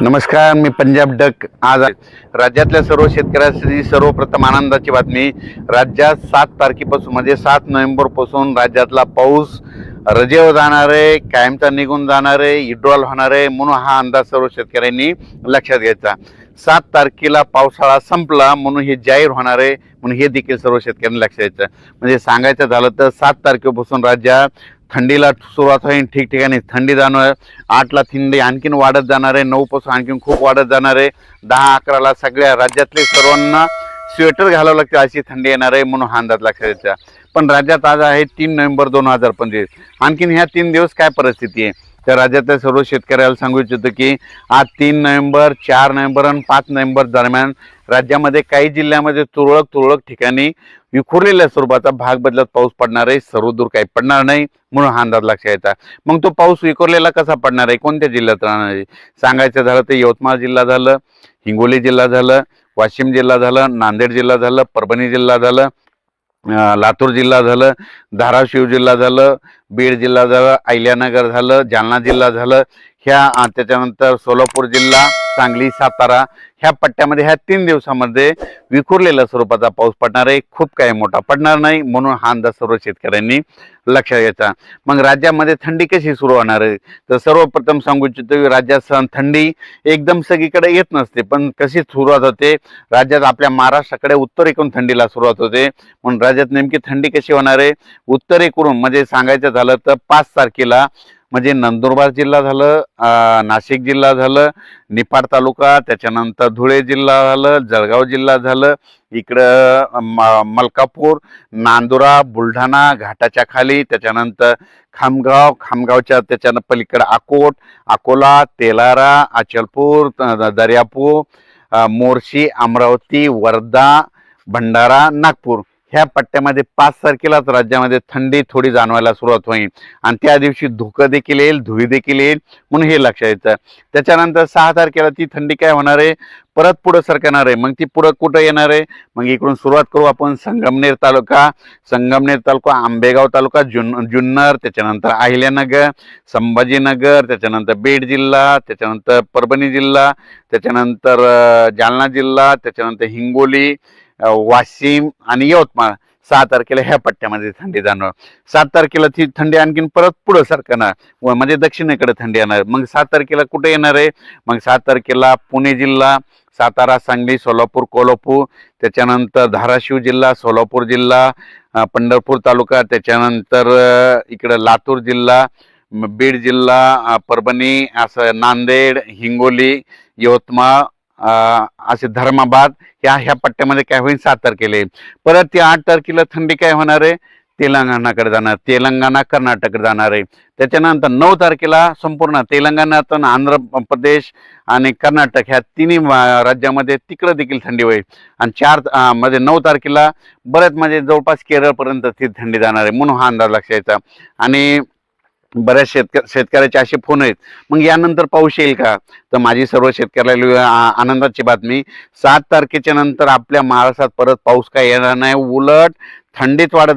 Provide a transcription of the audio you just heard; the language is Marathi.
नमस्कार मी पंजाब डक. आज राज्यातल्या सर्व शेतकऱ्यांसाठी सर्वप्रथम आनंदाची बातमी. राज्यात सात तारखेपासून म्हणजे सात नोव्हेंबरपासून राज्यातला पाऊस रजेवर जाणार आहे कायमचा निघून जाणार आहे इड्रॉल होणार आहे म्हणून हा अंदाज सर्व शेतकऱ्यांनी लक्षात घ्यायचा. सात तारखेला पावसाळा संपला म्हणून हे जाहीर होणार आहे म्हणून हे देखील सर्व शेतकऱ्यांनी लक्षात द्यायचं म्हणजे सांगायचं झालं तर सात तारखेपासून राज्यात थंडीला सुरुवात होईल. ठिकठिकाणी थंडी जाणार आठला थंडी आणखीन वाढत जाणार आहे. नऊपासून आणखीन खूप वाढत जाणार आहे. दहा अकराला सगळ्या राज्यातले सर्वांना स्वेटर घालावं लागते अशी थंडी येणार आहे म्हणून हा अंदाज लक्षात द्यायचा पण राज्यात आज आहे तीन नोव्हेंबर दोन हजार पंचवीस. आणखीन ह्या तीन दिवस काय परिस्थिती आहे? तर राज्यातल्या सर्व शेतकऱ्याला सांगू इच्छितो की आज तीन नोव्हेंबर चार नोव्हेंबर आणि पाच नोव्हेंबर दरम्यान राज्यामध्ये काही जिल्ह्यामध्ये तुरळक तुरळक ठिकाणी विखुरलेल्या स्वरूपाचा भाग बदलत पाऊस पडणार आहे. सर्वदूर काही पडणार नाही म्हणून हा अंदाज लक्षात येतात मग तो पाऊस विखुरलेला कसा पडणार आहे? कोणत्या जिल्ह्यात राहणार आहे? सांगायचं झालं तर यवतमाळ जिल्हा झालं हिंगोली जिल्हा झालं वाशिम जिल्हा झालं नांदेड जिल्हा झालं परभणी जिल्हा झालं लातूर जिल्हा झालं धाराशिव जिल्हा झालं बीड जिल्हा झालं अहिल्यानगर झालं जालना जिल्हा झालं ह्या त्याच्यानंतर सोलापूर जिल्हा सांगली सातारा ह्या पट्ट्यामध्ये ह्या तीन दिवसामध्ये विखुरलेल्या स्वरूपाचा पाऊस पडणार आहे. खूप काही मोठा पडणार नाही म्हणून हा अंदाज सर्व शेतकऱ्यांनी लक्षात घ्यायचा. मग राज्यामध्ये थंडी कशी सुरू होणार आहे? तर सर्वप्रथम सांगू इच्छितो राज्यात सण थंडी एकदम सगळीकडे येत नसते पण कशी सुरुवात होते? राज्यात आपल्या महाराष्ट्राकडे उत्तरेकडून थंडीला सुरुवात होते. म्हणून राज्यात नेमकी थंडी कशी होणार आहे? उत्तरेकडून म्हणजे सांगायचं झालं तर पाच तारखेला म्हणजे नंदुरबार जिल्हा झालं नाशिक जिल्हा झालं निपाड तालुका त्याच्यानंतर धुळे जिल्हा झालं जळगाव जिल्हा झालं इकडं म- मलकापूर नांदुरा बुलढाणा घाटाच्या खाली त्याच्यानंतर खामगाव खामगावच्या त्याच्यानं पलीकडं अकोट अकोला तेलारा अचलपूर दर्यापूर मोर्शी अमरावती वर्धा भंडारा नागपूर. ह्या पट्ट्यामध्ये पाच तारखेलाच राज्यामध्ये थंडी थोडी जाणवायला सुरुवात होईल. आणि त्या दिवशी धुकं देखील येईल धुळी देखील येईल म्हणून हे लक्षात यायचं त्याच्यानंतर सहा तारखेला ती थंडी काय होणार आहे? परत पुढं सरकणार आहे. मग ती पुढं कुठं येणार आहे? मग इकडून सुरुवात करू आपण संगमनेर तालुका. संगमनेर तालुका आंबेगाव तालुका जुन जुन्नर त्याच्यानंतर अहिल्यानगर संभाजीनगर त्याच्यानंतर बीड जिल्हा त्याच्यानंतर परभणी जिल्हा त्याच्यानंतर जालना जिल्हा त्याच्यानंतर हिंगोली वाशिम आणि यवतमाळ. सहा तारखेला ह्या पट्ट्यामध्ये थंडी जाणार सात तारखेला ती थंडी आणखीन परत पुढं सरकणार. व म्हणजे दक्षिणेकडे थंडी येणार. मग सात तारखेला कुठे येणार आहे? मग सात तारखेला पुणे जिल्हा सातारा सांगली सोलापूर कोल्हापूर. त्याच्यानंतर धाराशिव जिल्हा सोलापूर जिल्हा पंढरपूर तालुका. त्याच्यानंतर इकडं लातूर जिल्हा बीड जिल्हा परभणी असं नांदेड हिंगोली यवतमाळ असे धर्माबाद ह्या ह्या पट्ट्यामध्ये काय होईल सात तारखेला येईल परत ती आठ तारखेला थंडी काय होणार आहे? तेलंगणाकडे जाणार. तेलंगणा कर्नाटककडे जाणार आहे. त्याच्यानंतर नऊ तारखेला संपूर्ण तेलंगणातून आंध्र प्रदेश आणि कर्नाटक ह्या तिन्ही राज्यामध्ये तिकडं देखील थंडी होईल. आणि चार म्हणजे नऊ तारखेला बरेच म्हणजे जवळपास केरळपर्यंत ती थंडी जाणार आहे. म्हणून हा अंदाज लक्षात यायचा आणि बऱ्याच शेतक शेतकऱ्याचे असे फोन आहेत. मग यानंतर पाऊस येईल का? तर माझी सर्व शेतकऱ्याला आनंदाची बातमी. सात तारखेच्या नंतर आपल्या महाराष्ट्रात परत पाऊस काय येणार नाही. उलट थंडीत वाढत